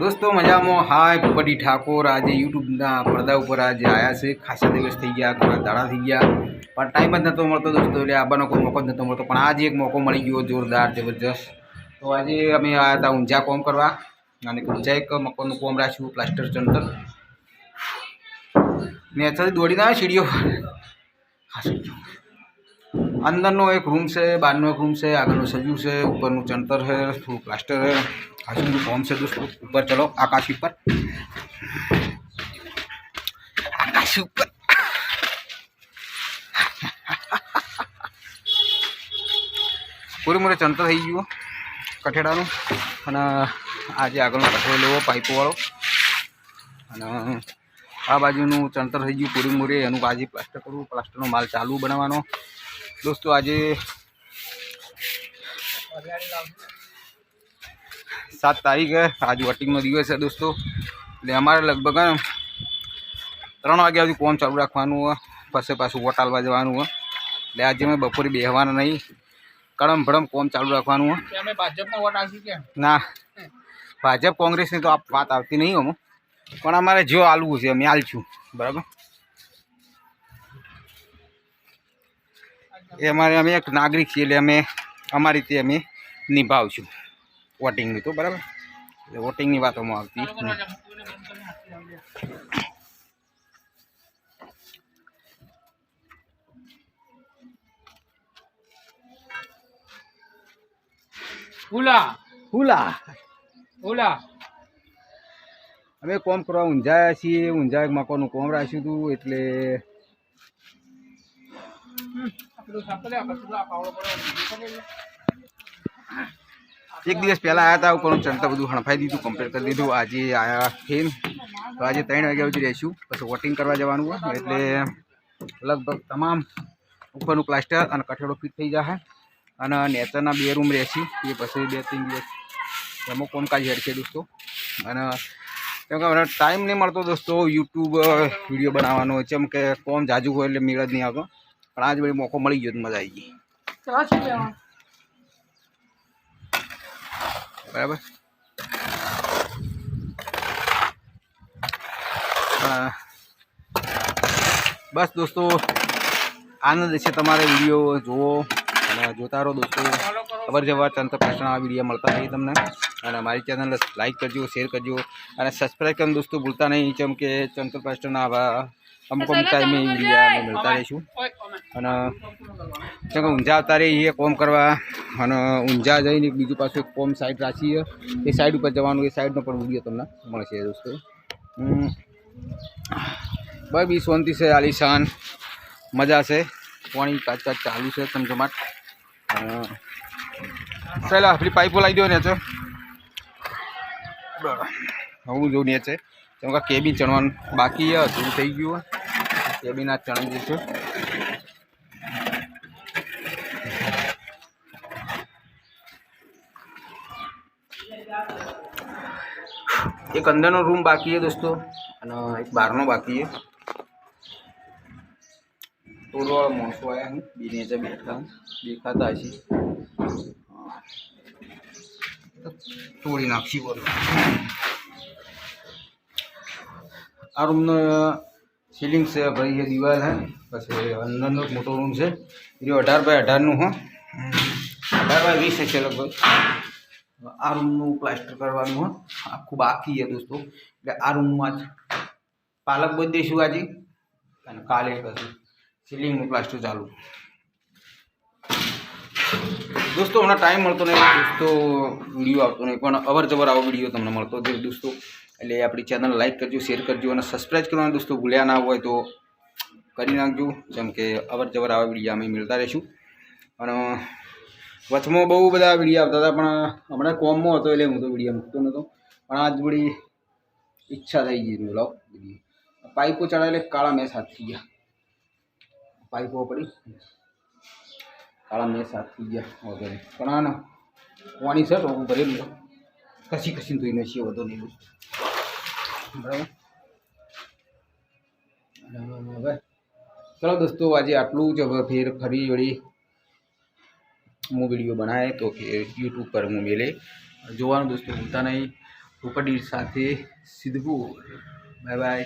દોસ્તો, મજામાં? હાય, ભૂપતિ ઠાકોર. આજે યુટ્યુબના પડદા ઉપર આજે આવ્યા છે. ખાસા દિવસ થઈ ગયા, ઘણા દાડા થઈ ગયા. પણ ટાઈમ જ નહોતો મળતો દોસ્તો, એટલે આવવાનો કોઈ મોકો જ નહોતો મળતો. પણ આજે એક મોકો મળી ગયો જોરદાર, જબરજસ્ત. તો આજે અમે આવ્યા હતા ઊંઝા કોમ કરવા. અને ઊંઝા એક મકાનનું કોમ રાખ્યું, પ્લાસ્ટર ચંદર ને અત્યારે દોડીને આવે સીડીઓ ખાસું અંદરનો એક રૂમ છે, બહારનો એક રૂમ છે, આગળનું સજ્યું છે, ઉપરનું ચણતર છે થોડું પ્લાસ્ટર છે ખાસું ફોર્મ છે દોસ્તો ઉપર ચલો, આકાશ ઉપર. આકાશ ઉપર. પૂરી મોરે ચણતર થઈ ગયું કઠેડાનું. અને આજે આગળનો કઠેડો લેવો પાઇપોવાળો અને આ બાજુનું ચણતર થઈ ગયું પૂરી મોરે એનું આજે પ્લાસ્ટર કરવું પ્લાસ્ટરનો માલ ચાલુ બનાવવાનો. દોસ્તો આજે સાત તારીખ આજે વોટિંગનો દિવસ છે દોસ્તો. એટલે અમારે લગભગ ત્રણ વાગ્યા સુધી કોમ ચાલુ રાખવાનું હોય પછી પાછું વોટ આલવા જવાનું હોય એટલે આજે અમે બપોરે બેહવાના નહીં. કડમ ભડમ કોમ ચાલુ રાખવાનું હોય ભાજપમાં વોટ ના. ભાજપ કોંગ્રેસની તો વાત આવતી નહીં અમુક પણ અમારે જો આલવું છે અમે આલશું. બરાબર? એ અમારે અમે એક નાગરિક છીએ એટલે અમે અમારી રીતે અમે નિભાવશું વોટિંગની તો બરાબર? એટલે વોટિંગની વાતોમાં આવતી. નહીં. ઉલા હુલા. અમે કોમ કરવા ઊંઝાયા છીએ ઊંઝા મકાનનું કોમ રાખ્યું હતું એટલે એક દિવસ પહેલાં આવ્યા હતા ઉપર ચણતા બધું હણફાઈ દીધું કમ્પ્લીટ કરી દીધું. આજે આવ્યા ફેન તો આજે ત્રણ વાગ્યા સુધી રહીશું. પછી વોટિંગ કરવા જવાનું હોય. એટલે લગભગ તમામ ઉપરનું પ્લાસ્ટર અને કઠેડો ફિટ થઈ જશે અને નેચરના બે રૂમ રહેશે. એ પછી બે ત્રણ દિવસ એમાં કોમકાજ હેડશે દોસ્તો. અને કેમ કે ટાઈમ નહીં મળતો દોસ્તો. યુટ્યુબ વીડિયો બનાવવાનો જેમ કે કોમ જાજુ હોય એટલે મેળ જ નહીં આવતો. પણ આજ વળી મોકો મળી ગયો મજા આવી ગઈ. બરાબર? બસ દોસ્તો આનંદ છે તમારે વીડિયો જુઓ અને જોતા રહો દોસ્તો. અવરજવર તંત્ર પ્રશ્નના વીડિયો મળતા નહીં તમને. અને મારી ચેનલ લાઇક કરજો શેર કરજો અને સબસ્ક્રાઈબ કરવાનું દોસ્તો ભૂલતા નહીં. જેમ કે તંત્ર પ્રશ્નના આવા અમુક અમુક ટાઈમે વીડિયો મળતા રહીશું. અને કેમ કે ઊંઝા અત્યારે એ કોમ કરવા અને ઊંઝા જઈને બીજું પાછું કોમ સાઈડ રાખીએ. એ સાઈડ ઉપર જવાનું, એ સાઈડનો પણ વીડિયો તમને મળશે દોસ્તો. બસ બી શાંતિ છે આલિશાન મજા છે. પાણી કાચ કાચ ચાલુ છે ચમચમાટ પહેલાં પેલી પાઇપો લાવી દો ને તો હું જોઉં ને છે કેમ કે કેબિન ચણવાનું બાકી હતું થઈ ગયું કેબીના ચણાઈ જશે. એક અંદરનો રૂમ બાકી છે દોસ્તો અને એક બહારનો બાકી છે તોડવાળા માણસો આવ્યા હું બે નીચે બેઠા દેખાતા હશે તોડી નાખશી બોલો આ રૂમનો સીલિંગ છે ભાઈ એ દિવાલ હે પછી અંદરનો એક મોટો રૂમ છે એ અઢાર બાય અઢારનું હો અઢાર બાય વીસ હશે લગભગ આ રૂમનું પ્લાસ્ટર કરવાનું આખું બાકી છે દોસ્તો. એટલે આ રૂમમાં જ પાલક બધી દઈશું આજે. અને કાલે કરશું સીલિંગનું પ્લાસ્ટર ચાલુ. દોસ્તો, હમણાં ટાઈમ મળતો નહીં, દોસ્તો વીડિયો આવતો નહીં. પણ અવર જવર આવો વીડિયો તમને મળતો જ દોસ્તો. એટલે આપણી ચેનલ લાઈક કરજો શેર કરજો અને સબસ્ક્રાઈબ કરવાનું દોસ્તો ભૂલ્યા ના હોય તો કરી નાખજો. જેમ કે અવર જવર આવા વીડિયો અમે મળતા રહીશું. અને વચમાં બહુ બધા વીડિયો આવતા હતા, પણ હમણાં કોમમાં હતો એટલે હું તો વીડિયો મૂકતો નહોતો પણ આજ બધી ઈચ્છા થઈ ગઈ બોલો પાઇપો ચડાવે એટલે કાળા મેં સાથ થઈ ગયા. પાઇપો પડી. કાળા મેં સાથ થઈ ગયા વગેરે. પણ આ ને પાણી છે તો હું ભરેલું છે. કસી કસીને ધોઈને છીએ વધુ નહીં બરાબર? હવે ચલો દોસ્તો, આજે આટલું જ. ફેર ફરી વળી હું વીડિયો બનાવે તો કે યુટ્યુબ પર હું મેલે. જોવાનું દોસ્તો, ભૂલતા નહીં. ભૂપડી સાથે સીધવું બાય બાય